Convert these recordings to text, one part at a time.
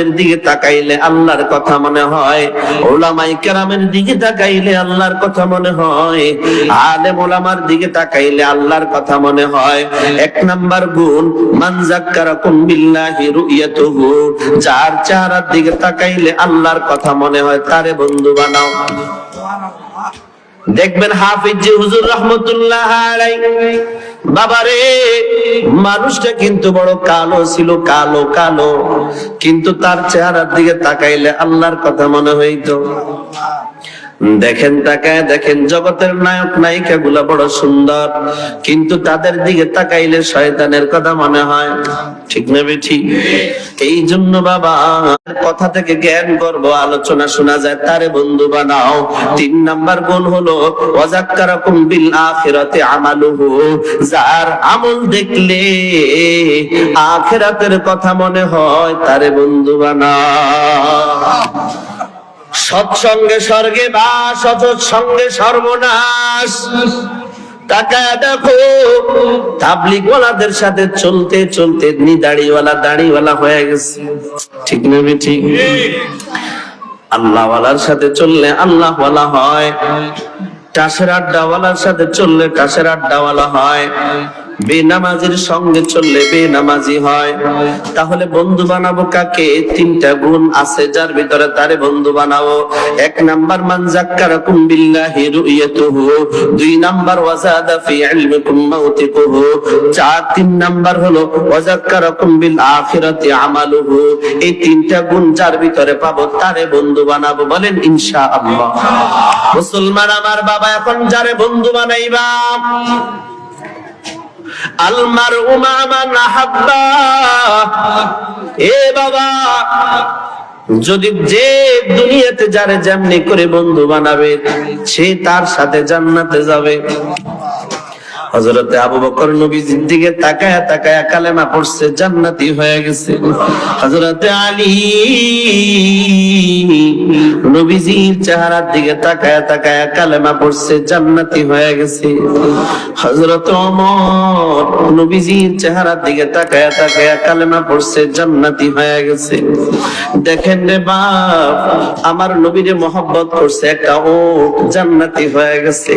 এর দিকে তাকাইলে আল্লাহর কথা মনে হয়। ওলামাই কেরামের দিকে তাকাইলে আল্লাহর কথা মনে হয়। আলেম ওলামার দিকে তাকাইলে আল্লাহর কথা মনে হয়। এক নাম্বার গুণ, মান যাক্কারাকুম বিল্লাহি রুইয়াতুহু। দিকে তাকাইলে আল্লাহর কথা মনে হয়, তারে বন্ধু বানাও। দেখবেন হাফিজ হুজুর রহমতুল্লাহ বাবারে, মানুষটা কিন্তু বড় কালো ছিল, কালো কালো। কিন্তু তার চেহারার দিকে তাকাইলে আল্লাহর কথা মনে হইতো। দেখেন তাকায়, দেখেন জগতের নায়ক নায়িকা গুলা বড় সুন্দর। কিন্তু তাদের দিকে তাকাইলে শয়তানের কথা মনে হয়। ঠিক না ঠিক এই জন্য বাবা, কথা থেকে জ্ঞান করব আলোচনা শোনা যায়, তারে বন্ধু বানাও। তিন নাম্বার গুণ হলো, ওয়াজাক্কারাকুম বিল আখিরাতে আমালুহু। যার আমল দেখলে আখিরাতের কথা মনে হয়, তারে বন্ধু বানাও। সৎসঙ্গে স্বর্গে বাস অসৎ সঙ্গে সর্বনাশ। সাথে চলতে চলতে নি দাড়িওয়ালা দাড়িওয়ালা হয়ে গেছে। ঠিক ঠিক? সাথে চললে হয় টাসের আড্ডাওয়ালার সাথে চললে টাসের আড্ডাওয়ালা হয়। বেনামাজির সঙ্গে চললে বেনামাজি হয়। তাহলে বন্ধু বানাবো কাকে? তিনটা গুণ আছে যার ভিতরে তারে বন্ধু বানাবো। এক নাম্বার, মান রুইয়াতুহু। দুই নাম্বার, ওয়াজাদা ফি ইলমিকুম মাউতিকুহু। চার, তিন নাম্বার হলো আখিরাতি আমালুহু। এই তিনটা গুণ যার ভিতরে পাবো, তারে বন্ধু বানাবো বলেন ইনশাআল্লাহ। মুসলমান আমার বাবা এখন যারে বন্ধু বানাইবা? আলমার উমামান হাব্বা এ বাবা, যদি যে দুনিয়াতে যারে যেমনি করে বন্ধু বানাবে, সে তার সাথে জান্নাতে যাবে। হজরতে আবু বকর নবীজির দিকে তাকায়া তাকায়া কালেমা পড়ছে, জান্নাতি হয়ে গেছে। হজরতে আলী নবীজির চেহারার দিকে তাকায়া তাকায়া কালেমা পড়ছে, জান্নাতি হয়ে গেছে। হজরত ওমর নবীজির চেহারার দিকে তাকায়া তাকায়া কালেমা পড়ছে, জান্নাতি হয়ে গেছে। দেখেন রে বাপ, আমার নবীরে মহব্বত করছে একটা ও জান্নাতি হয়ে গেছে।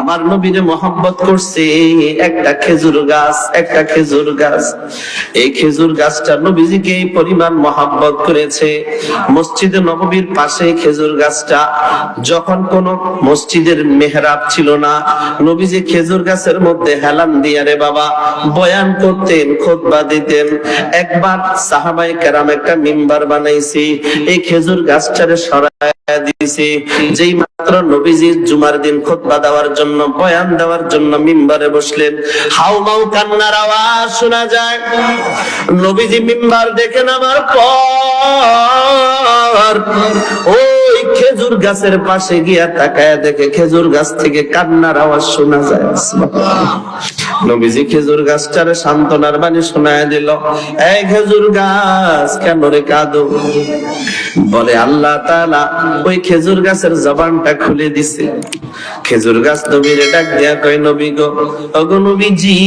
আমার নবীরে মহব্বত করছে একটা খেজুর গাছ, একটা খেজুর গাছ। এই খেজুর গাছটা নবীজিকে পরিমাণ মহাব্বত করেছে। মসজিদে পাশে খেজুর গাছটা, যখন কোন মসজিদের মেহরাব ছিল না, নবীজি খেজুর গাছের মধ্যে হেলান দিয়া, রে বাবা, বয়ান করতেন, খোদবা দিতেন। একবার সাহাবাই কেরাম একটা মিম্বার বানাইছি, এই খেজুর গাছটারে সরাই দিয়েছি যেই মাত্র নবীজি জুমার দিন খুতবা দেওয়ার জন্য, বয়ান দেওয়ার জন্য মিম্বারে বসলেন। হাউ মাউ কান্নার আওয়াজ শোনা যায়। নবীজি মিম্বার দেখেন আমার পর ওই খেজুর গাছের পাশে গিয়া তাকায় দেখে খেজুর গাছ থেকে কান্নার আওয়াজ শোনা যায়। নবীজি খেজুর গাছটারে সান্ত্বনার বাণী শোনায় দিল। এই খেজুর গাছ কেন রে কাঁদো? বলে আল্লাহ তাআলা, ওই খেজুর গাছের জবানটা খুলে দিছে। খেজুর গাছ নবীরে ডাক দিয়া কয়, নবী গো, ওগো নবীজি,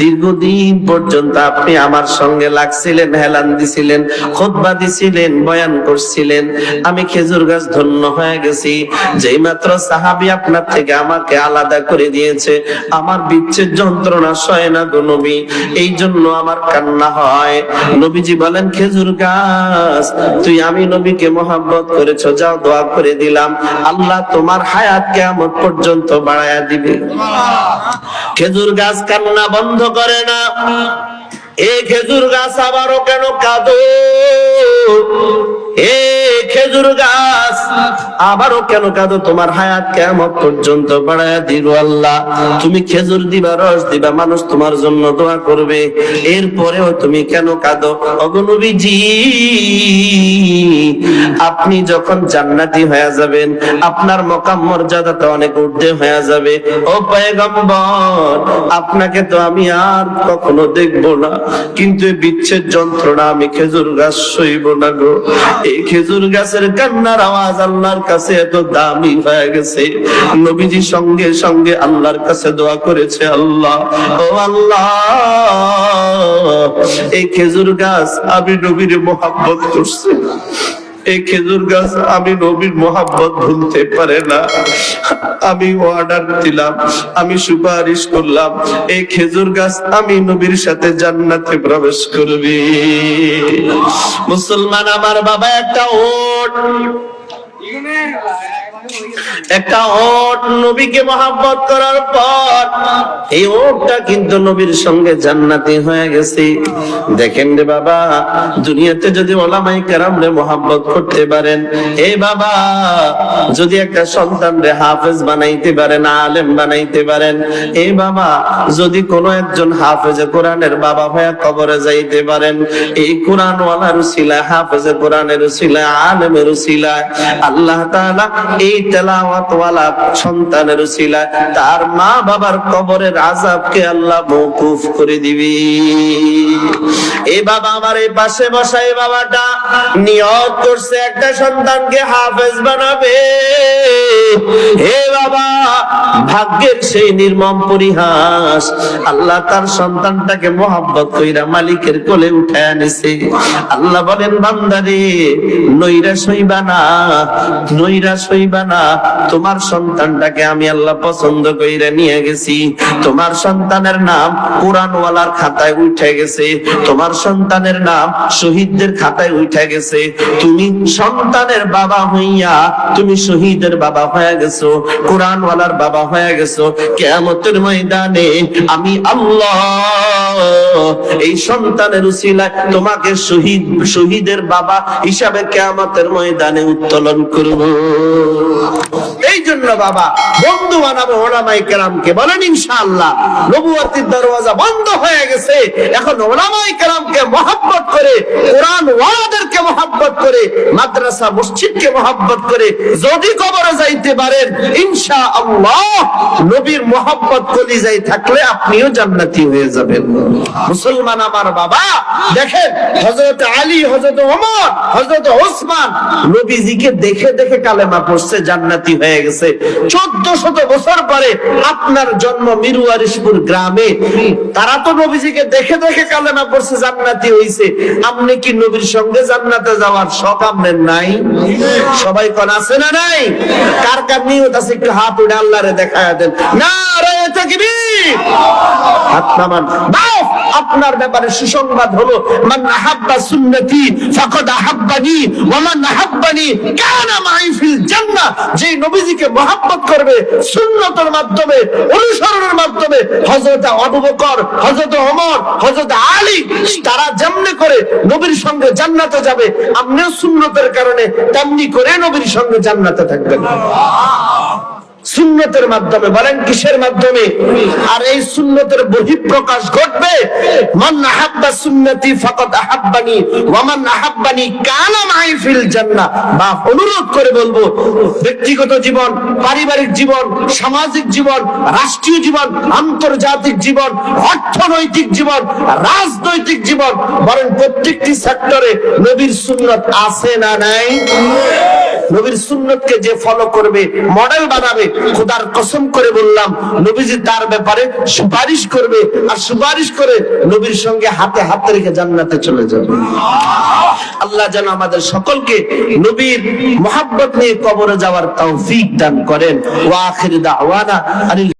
দীর্ঘদিন পর্যন্ত আপনি আমার সঙ্গে লাগছিলেন, হেলান দিছিলেন খুতবা দিছিলেন, বয়ান করছিলেন। আমি খেজুর গাছ ধন্য হয়ে গেছি। যেই মাত্র সাহাবী আপনার থেকে আমাকে আলাদা করে দিয়েছে। আমার বিচ্ছেদ যন্ত্রণা সয় না গো নবী। এই জন্য আমার কান্না হয়। নবীজি বলেন, খেজুর গাছ, তুই আমি নবীকে মোহাব্বত করেছ, যাও দোয়া করে দিলাম। আল্লাহ তোমার হায়াত কেমন পর্যন্ত বাড়ায়া দিবে। খেজুর গাছ কান্না বন্ধ করে না। এই খেজুর গাছ আবারও কেন কাঁদো? এ খেজুর গাছ আবারও কেন কাঁদো তোমার হায়াত কেমন পর্যন্ত? দিল আল্লাহ। তুমি খেজুর দিবা, রস দিবা, মানুষ তোমার জন্য দোয়া করবে। এরপরেও তুমি কেন কাঁদো? অগনবীজি আপনি যখন জান্নাতি হয়ে যাবেন, আপনার মকাম মর্যাদাটা অনেক ঊর্ধ্বে হয়ে যাবে। ও পয়গম্বর, আপনাকে তো আমি আর কখনো দেখব না। কিন্তু বিচ্ছেদ যন্ত্রণা আমি খেজুর গাছ সইব না গো। এই খেজুর গাছের কান্নার আওয়াজ আল্লাহর কাছে এত দামি হয়ে গেছে। নবীজি সঙ্গে সঙ্গে আল্লাহর কাছে দোয়া করেছে, আল্লাহ, ও আল্লাহ, এই খেজুর গাছ আমি নবীর মোহাব্বত করছি। এই খেজুর গাছ আমি নবীর মোহাব্বত ভুলতে পারে না। আমি অর্ডার দিলাম, আমি সুপারিশ করলাম, এই খেজুর গাছ আমি নবীর সাথে জান্নাতে প্রবেশ করবি। মুসলমান আমার বাবা, একটা ওট। You can একটা ওট নবীকে মহাব্বত করার পর এই ওটটা কিন্তু নবীর সঙ্গে জান্নাতি হয়ে গেছে। দেখেন রে বাবা, দুনিয়াতে যদি ওলামাই কেরাম রে মহাব্বত করতে পারেন এই বাবা, যদি একটা সন্তান রে হাফেজ বানাইতে পারেন, আলেম বানাইতে পারেন এই বাবা, যদি কোনো একজন হাফেজে কোরআনের বাবা হয়ে কবরে যাইতে পারেন, এই কোরআন ওয়ালার উসিলা হাফেজে কোরআনের উসিলা আলেমের উসিলা আল্লাহ তাআলা এই তেলাওয়াত ওয়ালা সন্তানের উসিলা তার মা বাবার কবরের আজাবকে আল্লাহ মওকুফ করে দিবি। এই বাবা আমার এই পাশে বসা এই বাবাটা নিয়ত করছে একটা সন্তানকে হাফেজ বানাবে। হে বাবা ভাগ্যের সেই নির্মম পরিহাস আল্লাহ তার সন্তানটাকে মোহাব্বত কইরা মালিকের কোলে উঠায় আনিছে আল্লাহ বলেন, বান্দারে নৈরাশ হইবা না নৈরাশ হইবা না। তোমার সন্তানটাকে আমি আল্লাহ পছন্দ কইরা নিয়ে গেছি। তোমার সন্তানের নাম কোরআনওয়ালার খাতায় উঠে গেছে। তোমার সন্তানের নাম শহীদদের খাতায় উঠে গেছে। তুমি সন্তানের বাবা হইয়া তুমি শহীদের বাবা হয়ে গেছো। কোরআনওয়ালার বাবা হয়ে গেছো। কেয়ামতের ময়দানে আমি আল্লাহ এই সন্তানের উসিলায় তোমাকে শহীদ, শহীদের বাবা হিসাবে কেয়ামতের ময়দানে উত্তোলন করব। এই জন্য বাবা, বন্ধু বানাবো ওলামাই কেরামকে। বলেন ইনশাআল্লাহ নবুয়তির দরওয়াজা বন্ধ হয়ে গেছে। এখন ওলামাই কেরামকে মহাব্বত করে কোরআন ওয়ালাদেরকে মহাব্বত করে, মাদ্রাসা, মসজিদকে মহাব্বত করে যদি কবরে যাইতে পারেন, ইনশাআল্লাহ নবীর মহাব্বত কলিজায় থাকলে আপনিও জান্নাতি হয়ে যাবেন। মুসলমান আমার বাবা, দেখেন, হযরত আলী, হযরত ওমর, হযরত ওসমান, নবীজিকে দেখে দেখে কালেমা পড়ছে, জান্নাতি হয়ে গেছে। 1400 বছর পরে আপনার জন্ম মিরুয়ারিশপুর গ্রামে। তারা তো নবীজিকে দেখে দেখে কালেমা পড়ছে, জান্নাতি হইছে। আপনি কি নবীর সঙ্গে জান্নাতে যাওয়ার শখ আপনার নাই? সবাই কন, আছে না নাই? কার কার নিয়ত আছে, একটু হাত উঠে আল্লাহরে আপনার ব্যাপারে সুসংবাদ হলো যে নবীজিকে করবে মাধ্যমে, অনুসরণের মাধ্যমে, হযরত আবু বকর, হযরত ওমর, হযরত আলী, তারা যেমনি করে নবীর সঙ্গে জান্নাতে যাবে আপনিও সুন্নতের কারণে তেমনি করে নবীর সঙ্গে জান্নাতে থাকবেন। সুন্নতের মাধ্যমে, বলেন কিসের মাধ্যমে? আর এই সুন্নতের বহিঃপ্রকাশ ঘটবে, মান আহাব্বা সুন্নতি আহাব্বানি আহাব্বানি ফিল জান্নাহ। বা অনুরোধ করে বলব, ব্যক্তিগত জীবন, পারিবারিক জীবন, সামাজিক জীবন, রাষ্ট্রীয় জীবন, আন্তর্জাতিক জীবন, অর্থনৈতিক জীবন, রাজনৈতিক জীবন বলেন প্রত্যেকটি সেক্টরে নবীর সুন্নত আছে না নাই? নবীর সুন্নতকে যে ফলো করবে মডেল বানাবে, খোদার কসম করে বললাম, নবীজি তার ব্যাপারে সুপারিশ করবে আর সুপারিশ করে নবীর সঙ্গে হাতে হাত রেখে জান্নাতে চলে যাবে। আল্লাহ যেন আমাদের সকলকে নবীর মোহাব্বত নিয়ে কবরে যাওয়ার তৌফিক দান করেন। ওয়া আখির দাওয়ানা আনিল